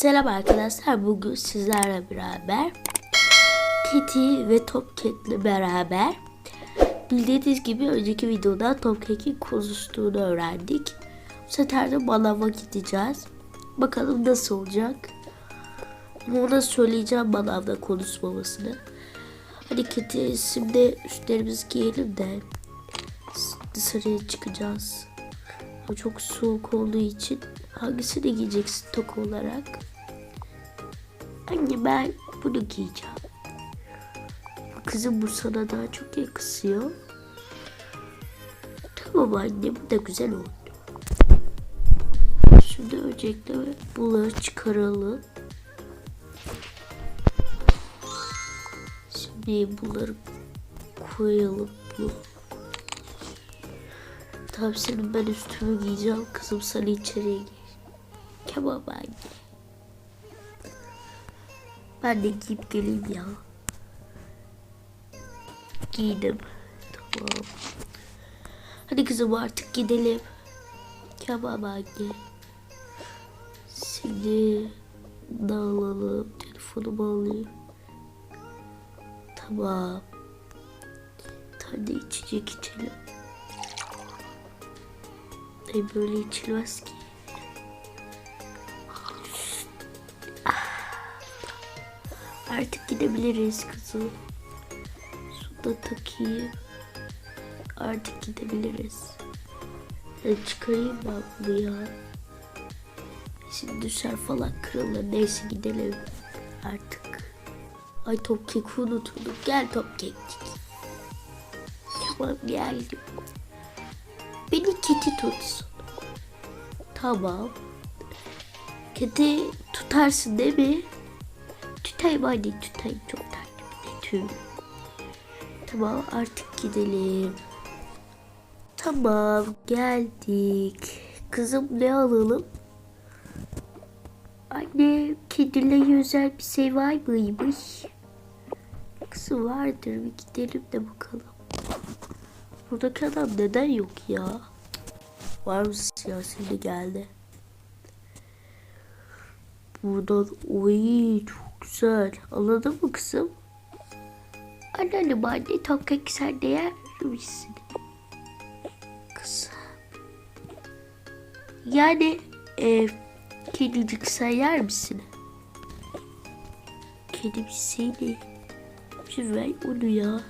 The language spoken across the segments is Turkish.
Selam arkadaşlar. Bugün sizlerle beraber Kitty ve Topkek'le beraber bildiğiniz gibi önceki videoda Topkek'in konuştuğunu öğrendik. Bu sefer de manava gideceğiz. Bakalım nasıl olacak. Ona söyleyeceğim manavda konuşmamasını. Hadi Kitty şimdi üstlerimizi giyelim de dışarıya çıkacağız. Ama çok soğuk olduğu için hangisini giyeceksin tok olarak? Anne ben bunu giyeceğim. Kızım bu sana daha çok yakışıyor. Tamam anne bu da güzel oldu. Şimdi öncelikle bunları çıkaralım. Şimdi bunları koyalım. Bu. Tamam senin ben üstümü giyeceğim. Kızım sen içeriye gir. Tamam anne. Ben de giyip geleyim ya. Giydim. Tamam. Hadi kızım artık gidelim. Tamam anne. Şimdi dağılalım. Telefonumu alayım. Tamam. Hadi içecek içelim. Ay böyle içilmez ki. Artık gidebiliriz kızım. Su da takayım. Artık gidebiliriz. Ben çıkarayım ben bunu ya. Şimdi düşer falan kırılır. Neyse gidelim artık. Ay topkek unutuldu. Gel topkek. Tamam geldim. Beni kedi tutsun. Tamam. Kedi tutarsın değil mi? Tutayım anne tutayım çok tatlı. Tüm. Tamam artık gidelim. Tamam geldik. Kızım ne alalım? Anne kedilere özel bir şey var mıymış? Kızım vardır bir gidelim de bakalım. Buradaki adam neden yok ya? Var mı siyasi geldi? Buradan oy çok güzel. Anladın mı kızım? Anneannem anne topkek sen de yer misin? Kızım. Yani e, kedicik sen yer misin? Kedi bir şey değil. Bir ver onu ya.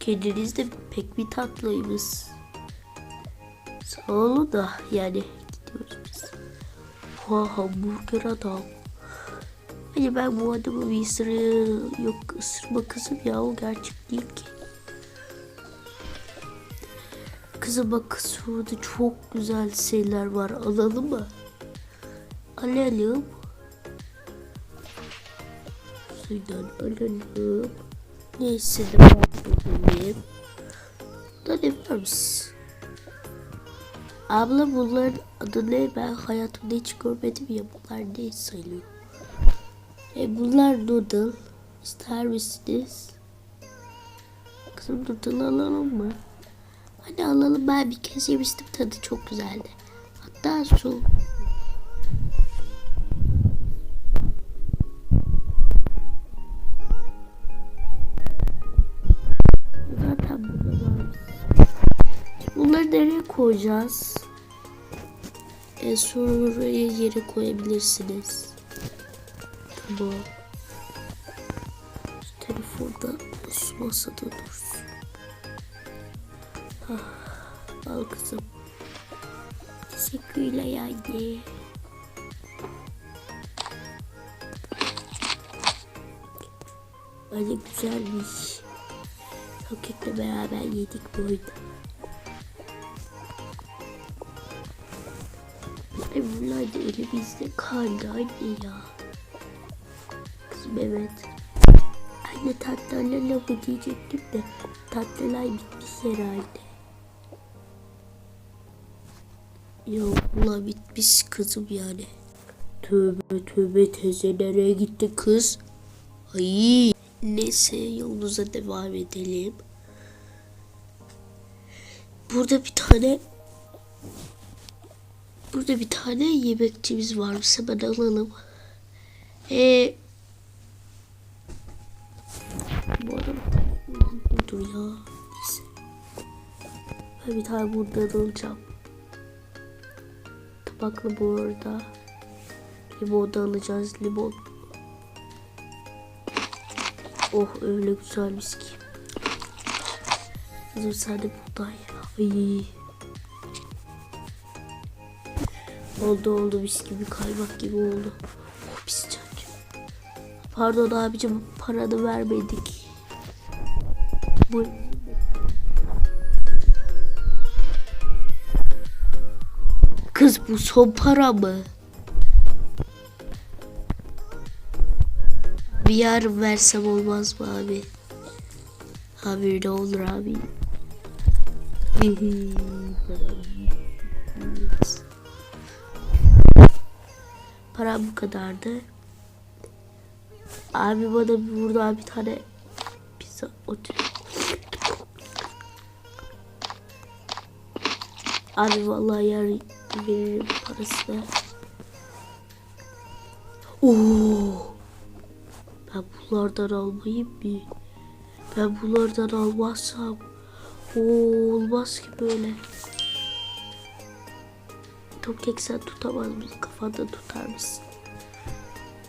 Kediniz de pek bir tatlıymış. Sağ olun da yani gidiyoruz. Oha hamburger adam. Hani ben bu adamı bir ısırı yok ısırma kızım ya o gerçek değil ki. Kızım bak şurada çok güzel şeyler var alalım mı? Alalım. Suydan alalım. Neyse de bakmayayım. Da ne var mısın? Abla bunların adı ne? Ben hayatımda hiç görmedim ya. Bunlar ne sayılıyor? E bunlar noodle. İster misiniz? Kızım noodle alalım mı? Hadi alalım. Ben bir kez yemiştim. Tadı çok güzeldi. Hatta su. Zaten burada var. Bunları nereye koyacağız? E, şuraya yere koyabilirsiniz. Şu telefonda masada dursun. Ah, al kızım. Teşekkürler anne. Öyle güzelmiş. Roket'le beraber yedik bu oyunu. Ay bunlar da elimizde kaldı anne ya. Kızım evet. Anne tatlılarla lafı diyecektim de tatlılar bitmiş herhalde. Yok bula bitmiş kızım yani. Tövbe tövbe teyze nereye gitti kız? Ay. Neyse yolumuza devam edelim. Burada bir tane Burada bir tane yemekçimiz varmış. Hemen alalım. Ee, bu arada dur ya. Neyse. Ben bir tane buradan alacağım. Tabaklı bu arada. Limon da alacağız. Limon. Oh öyle güzelmiş ki. Kızım sen de buğday. Ay. Oldu oldu mis gibi kaymak gibi oldu. Oh çocuk. Pardon abicim paranı vermedik. Bu Kız bu son para mı? Bir yarın versem olmaz mı abi? Abi ne olur abi? Para bu kadardı. Abi bana burada bir tane pizza otur. Abi vallahi yarın veririm parasını. Oo. Ben bunlardan almayayım mı? Ben bunlardan almazsam Oo, olmaz ki böyle. Topkek sen tutamaz mısın? Kafanda tutar mısın?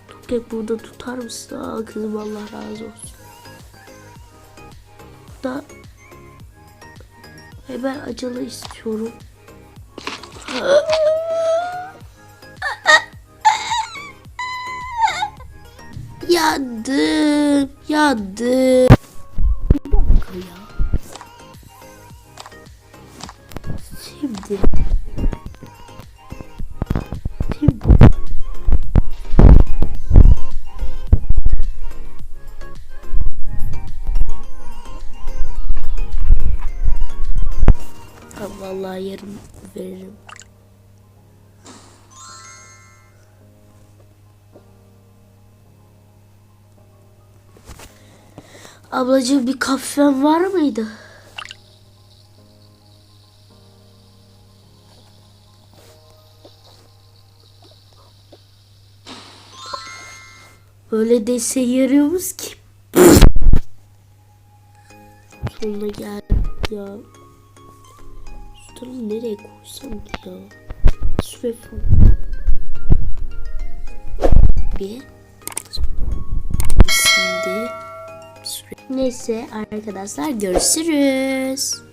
Topkek burada tutar mısın? Aa kızım Allah razı olsun. Da hemen acılı istiyorum. Yandım, yandım. Bir dakika ya. Şimdi. Ha, vallahi yarın veririm. Ablacığım bir kahven var mıydı? Öyle dese yarıyoruz ki. Sonuna geldik ya. Şunları nereye koysam ya? Şuraya falan. Bir. Şimdi. Neyse arkadaşlar görüşürüz.